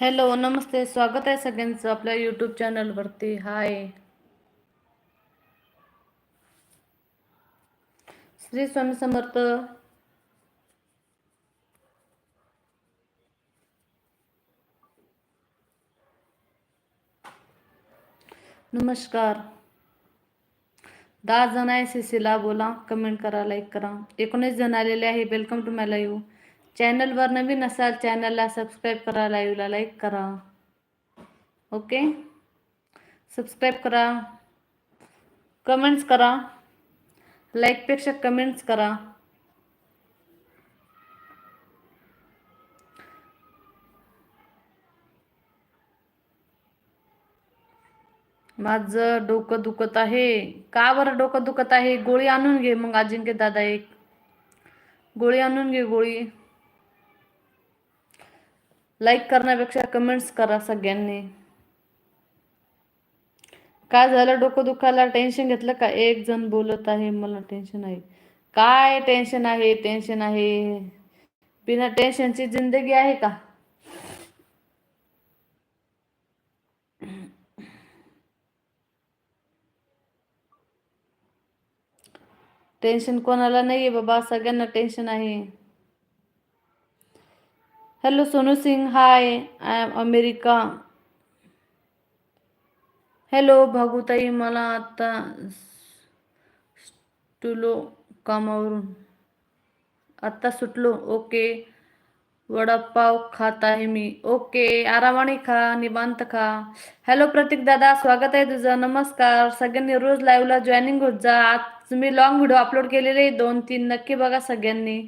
Hello नमस्ते. स्वागत आहे सगळ्यांचं आपल्या यूट्यूब चॅनलवरती हाय श्री स्वामी समर्थ. नमस्कार. दहा जण आहे सीसीला बोला. कमेंट करा लाईक करा. एकोणीस जण आलेले आहे. वेलकम टू माय लाईव्ह चॅनलवर नवीन असाल चॅनलला सबस्क्राईब करा लाईव्हला लाईक करा. ओके सबस्क्राईब करा. कमेंट्स करा. लाईकपेक्षा कमेंट्स करा. माझं डोकं दुखत आहे. का बरं डोकं दुखत आहे? गोळी आणून घे मग अजिंक्य दादा एक. गोळी आणून घे गोळी. लाईक करण्यापेक्षा कमेंट्स करा सगळ्यांनी. काय झालं? डोकं दुखायला टेन्शन घेतलं का? एक जण बोलत आहे मला टेन्शन आहे. काय टेन्शन आहे? टेन्शन आहे. बिना टेन्शनची जिंदगी आहे का? टेन्शन कोणाला नाही आहे बाबा सगळ्यांना टेन्शन आहे. Hello Sonu Singh hi I am America hello Bhagutai मला आता सुटलो कामावरून आत्ता सुटलो ओके वडापाव खात आहे मी ओके आरामाने खा निवांत खा हॅलो प्रतीक दादा स्वागत आहे तुझं नमस्कार सगळ्यांनी रोज लाईव्हला जॉईनिंग होत जा आज मी लॉंग व्हिडिओ अपलोड केलेले दोन तीन नक्की बघा सगळ्यांनी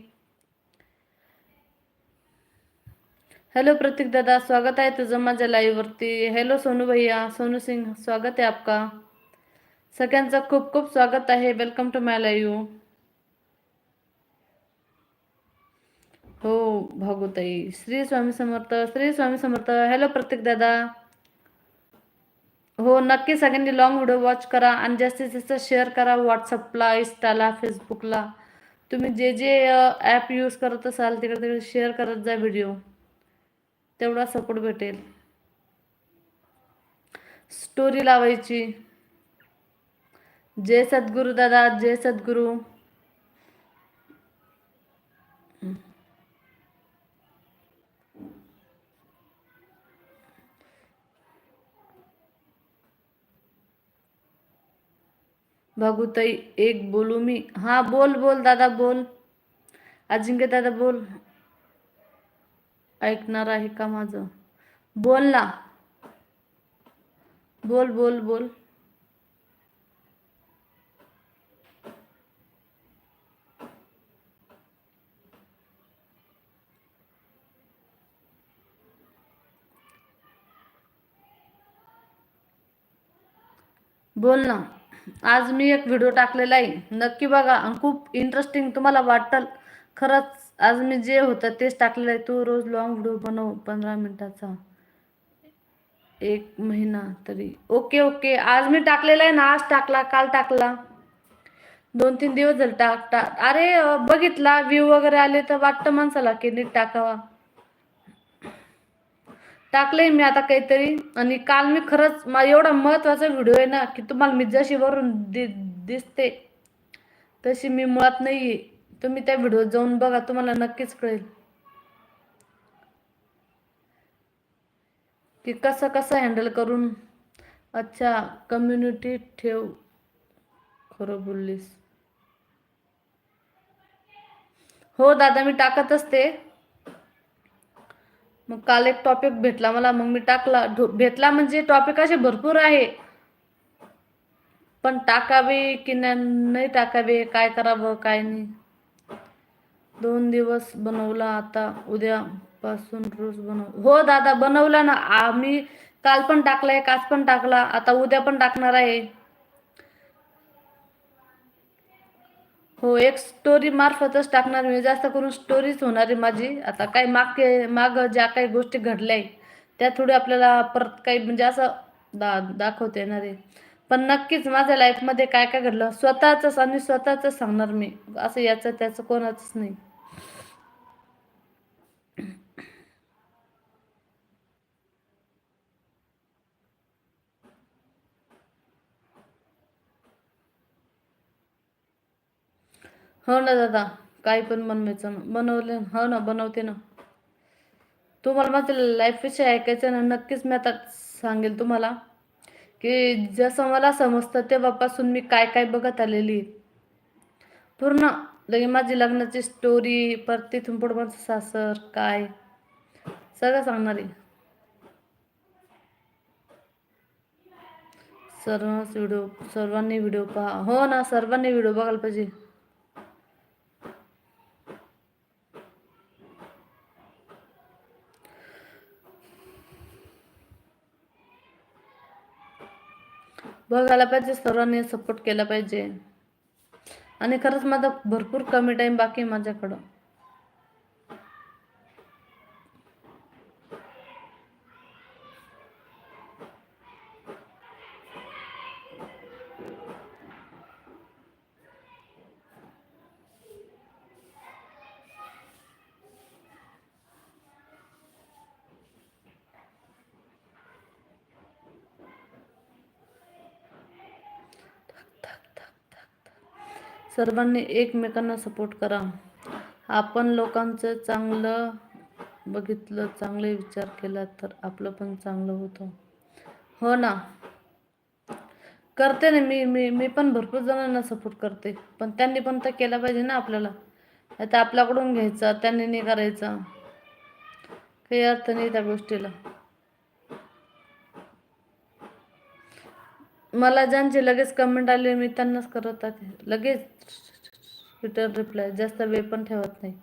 हॅलो प्रतीक दादा स्वागत आहे तुझं माझ्या लाईव्हवरती हॅलो सोनू भैया सोनू सिंग स्वागत आहे आपका सगळ्यांचं खूप खूप स्वागत आहे वेलकम टू माय लाईव्ह हो भागवताई श्री स्वामी समर्थ श्री स्वामी समर्थ हॅलो प्रतीक दादा हो नक्की सगळ्यांनी लॉंग व्हिडिओ वॉच करा आणि जास्तीत जास्त शेअर करा व्हॉट्सअपला इन्स्टाला फेसबुकला तुम्ही जे जे ॲप यूज करत असाल तिकडे तिकडे शेअर करत जा व्हिडिओ तेवढा सपोर्ट भेटेल. स्टोरी लावायची. जय सद्गुरू दादा जय सद्गुरू. भागुताई एक बोलू मी. हा बोल बोल दादा बोल. अजिंक्य दादा बोल. ऐकणार आहे का माझं? बोल ना. बोल बोल बोल. बोल ना. आज मी एक व्हिडिओ टाकलेला आहे. नक्की बघा खूप इंटरेस्टिंग तुम्हाला वाटल. खरंच आज मी जे होतं तेच टाकलेलं आहे. तू रोज लॉंग व्हिडिओ बनव पंधरा मिनिटाचा. एक महिना तरी. ओके ओके आज मी टाकलेला आहे ना आज टाकला काल टाकला. दोन तीन दिवस झाले टाक टाक. अरे बघितला व्ह्यू वगैरे आले तर वाटतं माणसाला की नीट टाकावा. टाकलंय मी आता काहीतरी. आणि काल मी खरंच मा एवढा महत्त्वाचा व्हिडिओ आहे ना की तुम्हाला मी जशी वरून दि दिसते तशी मी मुळात नाही आहे तुम्ही त्या व्हिडिओ जाऊन बघा तुम्हाला नक्कीच कळेल. की कसं कसं हँडल करून अच्छा कम्युनिटी ठेव खरं बोललीस. हो दादा मी टाकत असते मग काल एक टॉपिक भेटला मला मग मी टाकला. भेटला म्हणजे टॉपिक असे भरपूर आहे. पण टाकावे की नाही टाकावे काय करावं काय नाही. दोन दिवस बनवला आता उद्यापासून रोज बनव हो दादा बनवला ना. आम्ही काल पण टाकलाय काच पण टाकला आता उद्या पण टाकणार आहे. हो एक स्टोरी मार्फतच टाकणार मी जास्त करून स्टोरीच होणार आहे माझी. आता काय माग माग ज्या काही गोष्टी घडल्या त्या थोडी आपल्याला परत काही म्हणजे असं दा दाखवता येणार आहे. पण नक्कीच माझ्या लाईफमध्ये काय काय घडलं? स्वतःच आणि स्वतःच सांगणार मी. असं याचं त्याचं कोणाचंच नाही. हो ना दादा काही पण बनवायचं. ना बनवले हो ना बनवते ना. तुम्हाला माझं लाईफ विषय ऐकायचं ना नक्कीच मी आता सांगेल तुम्हाला की जसं मला समजतं तेव्हापासून मी काय काय बघत आलेली. पूर्ण लगे माझी लग्नाची स्टोरी परत तिथून पुढे माझं सासर काय? सगळं सांगणार आहे. सर्वच व्हिडिओ सर्वांनी व्हिडिओ पहा. हो ना सर्वांनी व्हिडिओ बघायला पाहिजे. बघायला पाहिजे सर्वांनी सपोर्ट केला पाहिजे. आणि खरंच माझा भरपूर कमी टाईम बाकी आहे माझ्याकडं. सर्वांनी एकमेकांना सपोर्ट करा. आपण लोकांचं चांगलं बघितलं चांगले विचार केला तर आपलं पण चांगलं होतं. हो ना? करते ना मी मी मी पण भरपूर जणांना सपोर्ट करते. पण त्यांनी पण तर केला पाहिजे ना आपल्याला. आता आपल्याकडून घ्यायचं त्यांनी नाही करायचं काही अर्थ नाही त्या गोष्टीला. मला ज्यांचे लगेच कमेंट आले मी त्यांनाच करत आहे लगेच ट्विटर रिप्लाय जास्त वेळ पण ठेवत नाही.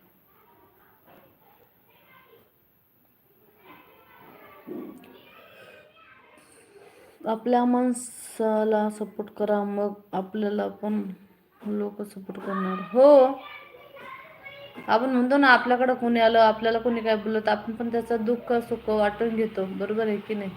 आपल्या माणसाला सपोर्ट करा मग आपल्याला पण लोक सपोर्ट करणार. हो. आपण म्हणतो ना आपल्याकडं कोणी आलं आपल्याला कोणी काय बोलत आपण पण त्याचा दुःख सुख वाटून घेतो. बरोबर आहे की नाही?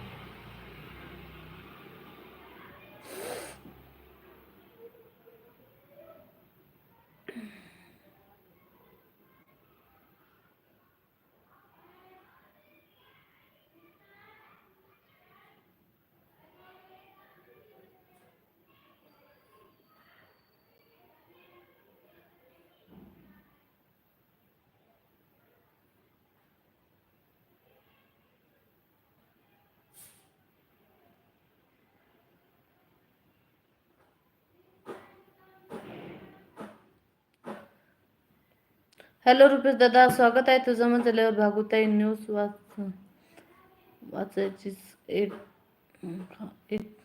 हॅलो रुपेश दादा स्वागत आहे तुझं म्हटल्यावर भागुताई न्यूज वाच वाचायची एक एक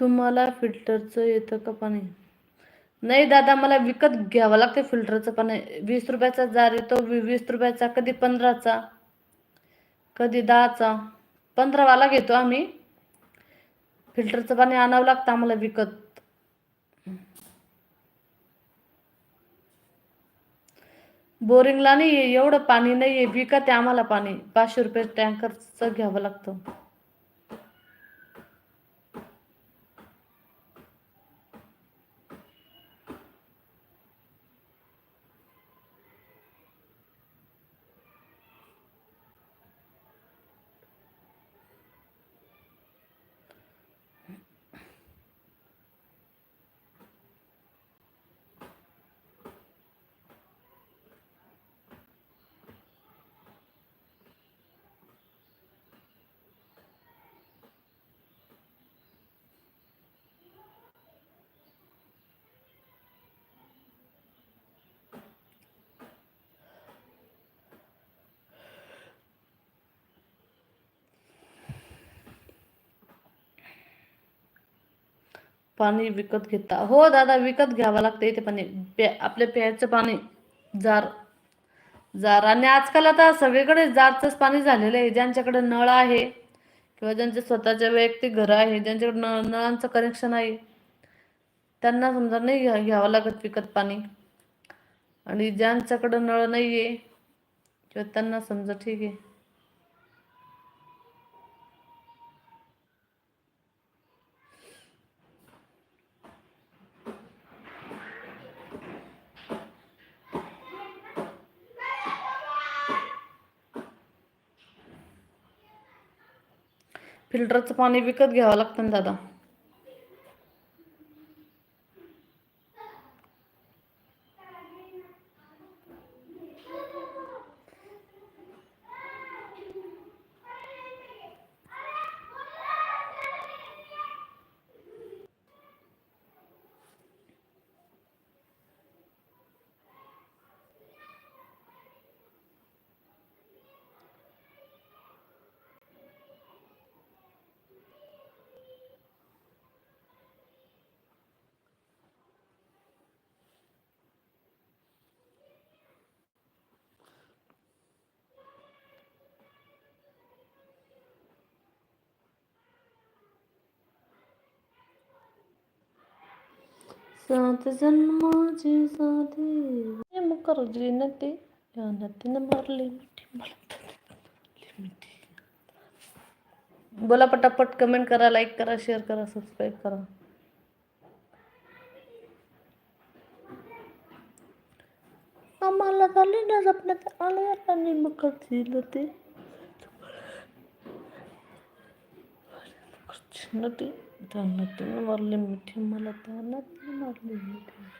तुम्हाला फिल्टरचं येतं का पाणी? नाही दादा मला विकत घ्यावं लागतं फिल्टरचं पाणी. वीस रुपयाचा जार येतो वी- वीस रुपयाचा कधी पंधराचा कधी दहाचा. पंधरावाला घेतो आम्ही. फिल्टरचं पाणी आणावं लागतं आम्हाला विकत. बोरिंगला नाही एवढं पाणी नाही आहे विकत आहे आम्हाला पाणी. पाचशे रुपये टँकरचं घ्यावं लागतं. पाणी विकत घेता. हो दादा विकत घ्यावं लागतं. इथे पाणी प्या आपल्या प्यायचं पाणी जार जार. आणि आजकाल आता सगळीकडे जारचंच पाणी झालेलं आहे. ज्यांच्याकडे नळ आहे किंवा ज्यांचे स्वतःचे वैयक्तिक घरं आहे ज्यांच्याकडे नळ नळांचं कनेक्शन आहे त्यांना समजा नाही घ्या घ्यावं लागत विकत पाणी. आणि ज्यांच्याकडं नळ नाही आहे किंवा त्यांना समजा ठीक आहे. फिल्टरचं पाणी विकत घ्यावं लागतं ना दादा? सात जन्माची साधी. मुखर्जी न ते नतीनं मारले मिठी बोला पटापट कमेंट करा लाईक करा शेअर करा सबस्क्राईब करा. आम्हाला झाली ना जपण्यात आलं आणि मुखर्जीला ते. नटी ተመጥኖ ማለት የምትሆን ማለት ተመጥኖ ማለት የምትሆን